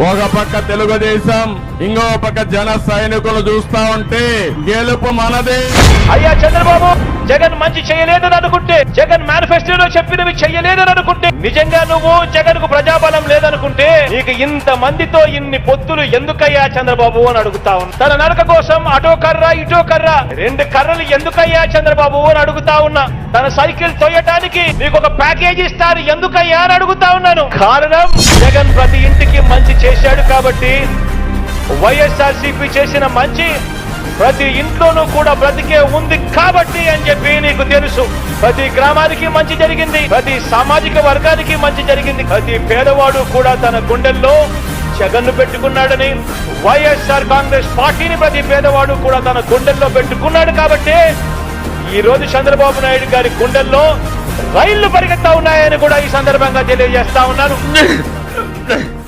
ఒక పక్క తెలుగుదేశం ఇంకో పక్క జన సైనికులు చూస్తా ఉంటే గెలుపు మనదే. అయ్యా చంద్రబాబు జగన్ మంచి చేయలేదని అనుకుంటే జగన్ మేనిఫెస్టోలో చెప్పినవి చెయ్యలేదని అనుకుంటే నిజంగా నువ్వు జగన్కు ప్రజాబలం లేదనుకుంటే నీకు ఇంత మందితో ఇన్ని పొత్తులు ఎందుకయ్యా చంద్రబాబు అని అడుగుతా ఉన్నా. తన నడక కోసం అటో కర్ర ఇటో కర్ర రెండు కర్రలు ఎందుకయ్యా చంద్రబాబు అని అడుగుతా ఉన్నా. తన సైకిల్ తొయ్యటానికి నీకు ఒక ప్యాకేజ్ ఇస్తారు ఎందుకయ్యా అని అడుగుతా ఉన్నాను. కారణం జగన్ ప్రతి ఇంటికి మంచి చేశాడు కాబట్టి వైఎస్ఆర్సీపీ చేసిన మంచి ప్రతి ఇంట్లోనూ కూడా బ్రతికే ఉంది కాబట్టి అని చెప్పి నీకు తెలుసు. ప్రతి గ్రామానికి మంచి జరిగింది. ప్రతి సామాజిక వర్గానికి మంచి జరిగింది. ప్రతి పేదవాడు కూడా తన గుండెల్లో జగన్ను పెట్టుకున్నాడని వైఎస్ఆర్ కాంగ్రెస్ పార్టీని ప్రతి పేదవాడు కూడా తన గుండెల్లో పెట్టుకున్నాడు కాబట్టి ఈ రోజు చంద్రబాబు నాయుడు గారి గుండెల్లో రైళ్ళు పరిగెత్తా ఉన్నాయని కూడా ఈ సందర్భంగా తెలియజేస్తా ఉన్నాను.